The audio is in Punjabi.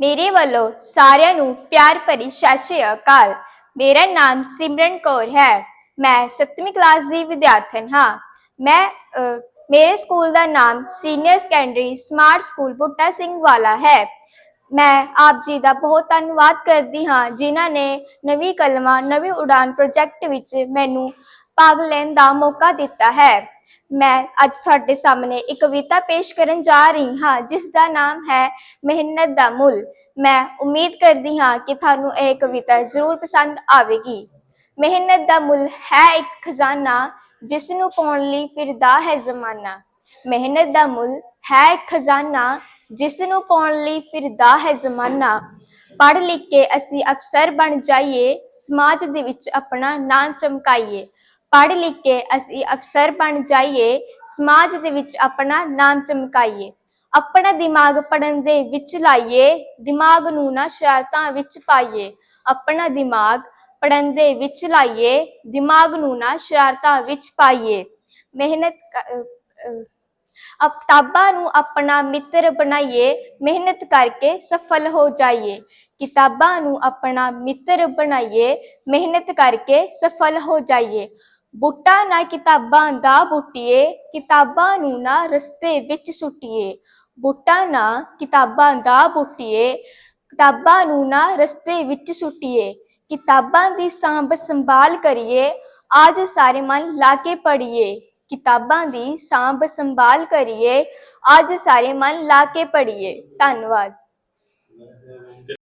ਮੇਰੇ ਵੱਲੋਂ ਸਾਰਿਆਂ ਨੂੰ ਪਿਆਰ ਭਰੀ ਸਤਿ ਸ਼੍ਰੀ ਅਕਾਲ। ਮੇਰਾ ਨਾਮ ਸਿਮਰਨ ਕੌਰ ਹੈ। ਮੈਂ 7ਵੀਂ ਕਲਾਸ ਦੀ ਵਿਦਿਆਰਥਣ ਹਾਂ। ਮੈਂ ਮੇਰੇ ਸਕੂਲ ਦਾ ਨਾਮ senior secondary smart school Butta Singh Wala ਹੈ। ਮੈਂ ਆਪ ਜੀ ਦਾ ਬਹੁਤ ਧੰਨਵਾਦ ਕਰਦੀ ਹਾਂ, ਜਿਨ੍ਹਾਂ ਨੇ ਨਵੀਂ ਕਲਮਾਂ, ਨਵੀਂ ਉਡਾਨ ਪ੍ਰੋਜੈਕਟ ਵਿੱਚ ਮੈਨੂੰ ਭਾਗ ਲੈਣ ਦਾ ਮੌਕਾ ਦਿੱਤਾ ਹੈ। ਮੈਂ ਅੱਜ ਤੁਹਾਡੇ ਸਾਹਮਣੇ ਇੱਕ ਕਵਿਤਾ ਪੇਸ਼ ਕਰਨ ਜਾ ਰਹੀ ਹਾਂ ਜਿਸ ਦਾ ਨਾਮ ਹੈ ਮਿਹਨਤ ਦਾ ਮੁੱਲ। ਮੈਂ ਉਮੀਦ ਕਰਦੀ ਹਾਂ ਕਿ ਤੁਹਾਨੂੰ ਇਹ ਕਵਿਤਾ ਜ਼ਰੂਰ ਪਸੰਦ ਆਵੇਗੀ। ਮਿਹਨਤ ਦਾ ਮੁੱਲ ਹੈ ਇੱਕ ਖਜ਼ਾਨਾ ਜਿਸ ਨੂੰ ਪਾਉਣ ਲਈ ਫਿਰਦਾ ਹੈ ਜ਼ਮਾਨਾ। ਮਿਹਨਤ ਦਾ ਮੁੱਲ ਹੈ ਇੱਕ ਖਜ਼ਾਨਾ ਜਿਸ ਨੂੰ ਪਾਉਣ ਲਈ ਫਿਰਦਾ ਹੈ ਜ਼ਮਾਨਾ। ਪੜ੍ਹ ਲਿਖ ਕੇ ਅਸੀਂ ਅਫਸਰ ਬਣ ਜਾਈਏ, ਸਮਾਜ ਦੇ ਵਿੱਚ ਆਪਣਾ ਨਾਂ ਚਮਕਾਈਏ। ਪੜ੍ਹ ਲਿਖ ਕੇ ਅਸੀਂ ਅਫਸਰ ਬਣ ਜਾਈਏ ਸਮਾਜ ਦੇ ਵਿੱਚ ਆਪਣਾ ਨਾਮ ਚਮਕਾਈਏ। ਆਪਣਾ ਦਿਮਾਗ ਪੜਨ ਦੇ ਵਿੱਚ ਲਾਈਏ ਦਿਮਾਗ ਨੂੰ ਨਾ ਸ਼ਰਾਰਤਾਂ ਵਿੱਚ ਪਾਈਏ। ਆਪਣਾ ਦਿਮਾਗ ਪੜਨ ਦੇ ਵਿੱਚ ਲਾਈਏ ਦਿਮਾਗ ਨੂੰ ਨਾ ਸ਼ਰਾਰਤਾਂ ਵਿੱਚ ਪਾਈਏ। ਮਿਹਨਤ ਅਹ, ਕਿਤਾਬਾਂ ਨੂੰ ਆਪਣਾ ਮਿੱਤਰ ਬਣਾਈਏ ਮਿਹਨਤ ਕਰਕੇ ਸਫਲ ਹੋ ਜਾਈਏ। ਕਿਤਾਬਾਂ ਨੂੰ ਆਪਣਾ ਮਿੱਤਰ ਬਣਾਈਏ ਮਿਹਨਤ ਕਰਕੇ ਸਫਲ ਹੋ ਜਾਈਏ। ਬੂਟਾ ਨਾ ਕਿਤਾਬਾਂ ਦਾ ਬੁੱਟੀਏ, ਕਿਤਾਬਾਂ ਨੂੰ ਨਾ ਰਸਤੇ ਵਿੱਚ ਸੁੱਟੀਏ। ਬੂਟਾ ਨਾ ਕਿਤਾਬਾਂ ਦਾ ਬੁੱਟੀਏ, ਕਿਤਾਬਾਂ ਨੂੰ ਨਾ ਰਸਤੇ ਵਿੱਚ ਸੁੱਟੀਏ। ਕਿਤਾਬਾਂ ਦੀ ਸਾਂਭ ਸੰਭਾਲ ਕਰੀਏ, ਆਜ ਸਾਰੇ ਮਨ ਲਾ ਕੇ ਪੜ੍ਹੀਏ। ਕਿਤਾਬਾਂ ਦੀ ਸਾਂਭ ਸੰਭਾਲ ਕਰੀਏ ਅੱਜ ਸਾਰੇ ਮਨ ਲਾ ਕੇ ਪੜ੍ਹੀਏ। ਧੰਨਵਾਦ।